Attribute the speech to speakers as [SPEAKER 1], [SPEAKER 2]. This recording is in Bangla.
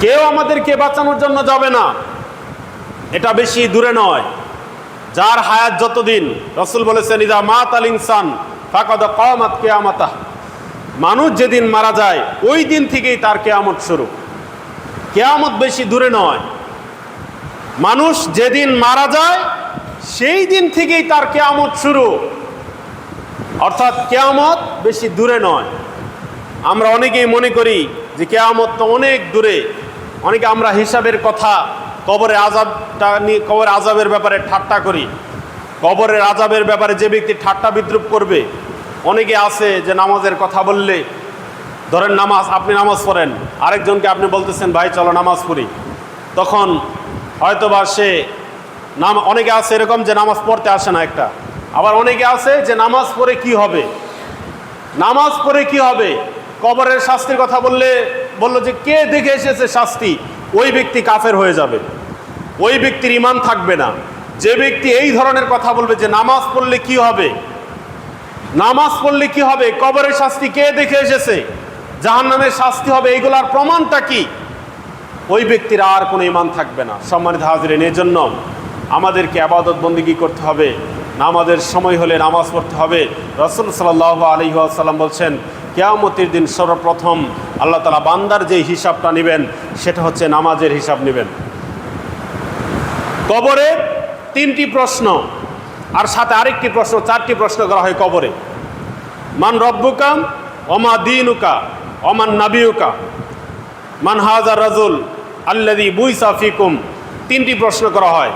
[SPEAKER 1] কেউ আমাদেরকে বাঁচানোর জন্য যাবে না। এটা বেশি দূরে নয়। যার হায়াত যতদিন রসুল বলেছেন ইদা মাত আল ইনসান, ফাকদ কমাত কেয়ামাতা মানুষ যেদিন মারা যায়, ওই দিন থেকেই তার কেয়ামত শুরু। কেয়ামত বেশি দূরে নয়। মানুষ যেদিন মারা যায়, সেই দিন থেকেই তার কেয়ামত শুরু। অর্থাৎ কেয়ামত বেশি দূরে নয়। আমরা অনেকেই মনে করি যে কেয়ামত তো অনেক দূরে। অনেকে আমরা হিসাবের কথা কবরে আজাবটা নিয়ে কবরের আজাবের ব্যাপারে ঠাট্টা করি। কবরের আজাবের ব্যাপারে যে ব্যক্তি ঠাট্টা বিদ্রুপ করবে, অনেকে আছে যে নামাজের কথা বললে, ধরেন নামাজ, আপনি নামাজ পড়েন, আরেকজনকে আপনি বলতেছেন, ভাই, চলো নামাজ পড়ি। তখন হয়তোবা সে নাম, অনেকে আছে এরকম যে নামাজ পড়তে আসে না একটা। আবার অনেকে আছে যে নামাজ পড়ে কি হবে? নামাজ পড়ে কি হবে? কবরের শাস্তির কথা বললে, বলল যে কে দেখে এসেছে শাস্তি? ওই ব্যক্তি কাফের হয়ে যাবে। ওই ব্যক্তির ইমান থাকবে না। যে ব্যক্তি এই ধরনের কথা বলবে যে নামাজ পড়লে কি হবে? নামাজ পড়লে কি হবে? কবরের শাস্তি কে দেখে এসেছে? জাহান্নামের শাস্তি হবে, এইগুলার প্রমাণটা কি? ওই ব্যক্তির আর কোনো ইমান থাকবে না। সম্মানিত হাজরিন এই জন্য আমাদেরকে আবাদত বন্দিগি করতে হবে? নামাজের সময় হলে নামাজ পড়তে হবে। রসুল সাল্লাহ আলী আসাল্লাম বলছেন, কেয়ামতির দিন সর্বপ্রথম আল্লাহ তালা বান্দার যে হিসাবটা নেবেন, সেটা হচ্ছে নামাজের হিসাব নেবেন। কবরে তিনটি প্রশ্ন, আর সাথে আরেকটি প্রশ্ন, চারটি প্রশ্ন করা হয় কবরে। মান রব্বুকাম অমা দিনুকা অমান নাবিউকা। মান হাজার রাজুল আল্লাদি বুইসা ফিকুম। তিনটি প্রশ্ন করা হয়।